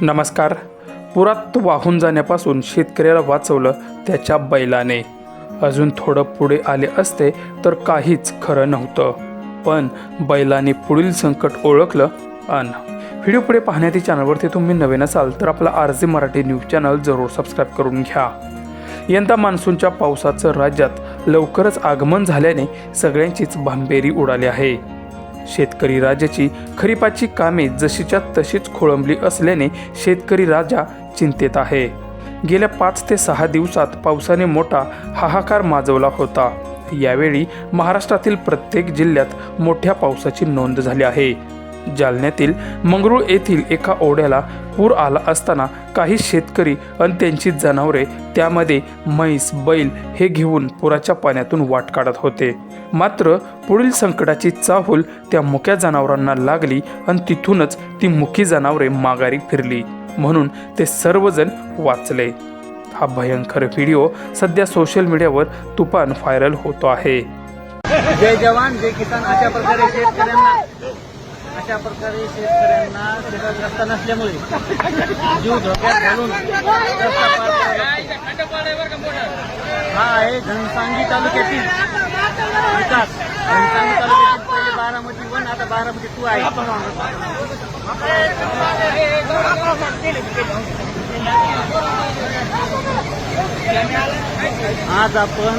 नमस्कार. पुरात वाहून जाण्यापासून शेतकऱ्याला वाचवलं त्याच्या बैलाने. अजून थोडं पुढे आले असते तर काहीच खरं नव्हतं. पण बैलाने पुढील संकट ओळखलं अन. व्हिडिओ पुढे पाहण्याच्या चॅनलवरती तुम्ही नवीन असाल तर आपला R J Marathi news channel जरूर सबस्क्राईब करून घ्या. यंदा मान्सूनच्या पावसाचं राज्यात लवकरच आगमन झाल्याने सगळ्यांचीच भांबेरी उडाली आहे. शेतकरी राजाची खरीपाची कामे जशीच्या तशीच खोळंबली असल्याने शेतकरी राजा चिंतेत आहे. गेल्या पाच ते सहा दिवसात पावसाने मोठा हाहाकार माजवला होता. यावेळी महाराष्ट्रातील प्रत्येक जिल्ह्यात मोठ्या पावसाची नोंद झाली आहे. जालन्यातील मंगरूळ येथील एका ओढ्याला पूर आला असताना काही शेतकरी आणि त्यांची जनावरे त्यामध्ये म्हैस बैल हे घेऊन पुराच्या पाण्यातून वाट काढत होते. मात्र पुढील संकटाची चाहूल त्या मुक्या जनावरांना लागली आणि तिथूनच ती मुकी जनावरे माघारी फिरली. म्हणून ते सर्वजण वाचले. हा भयंकर व्हिडिओ सध्या सोशल मीडियावर तुफान व्हायरल होतो आहे. जय जवान जय किसान. अशा प्रकारे शेतकऱ्यांना अशा प्रकारे शेतकऱ्यांना शेतात रस्ता नसल्यामुळे जीव धोक्यात घालून रस्ता पार हा आहे घनसांगी तालुक्यातील विकास. घनसांगी तालुक्यातील पहिले बारामती वन आता बारामती टू आहे. आज आपण